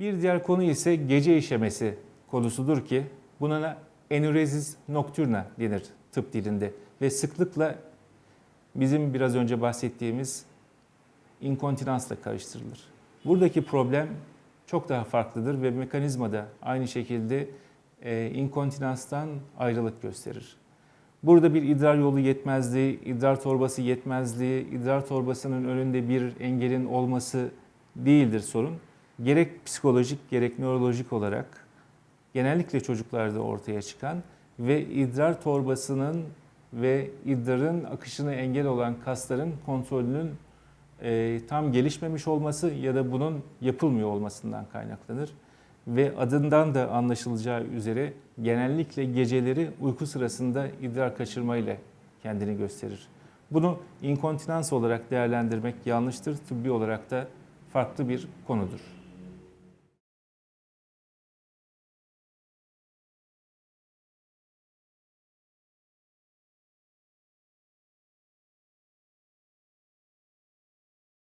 Bir diğer konu ise gece işemesi konusudur ki buna enürezis nocturna denir tıp dilinde ve sıklıkla bizim biraz önce bahsettiğimiz inkontinansla karıştırılır. Buradaki problem çok daha farklıdır ve mekanizma da aynı şekilde e, inkontinanstan ayrılık gösterir. Burada bir idrar yolu yetmezliği, idrar torbası yetmezliği, idrar torbasının önünde bir engelin olması değildir sorun. Gerek psikolojik gerek nörolojik olarak genellikle çocuklarda ortaya çıkan ve idrar torbasının ve idrarın akışına engel olan kasların kontrolünün e, tam gelişmemiş olması ya da bunun yapılmıyor olmasından kaynaklanır. Ve adından da anlaşılacağı üzere genellikle geceleri uyku sırasında idrar kaçırmayla kendini gösterir. Bunu inkontinans olarak değerlendirmek yanlıştır. Tıbbi olarak da farklı bir konudur.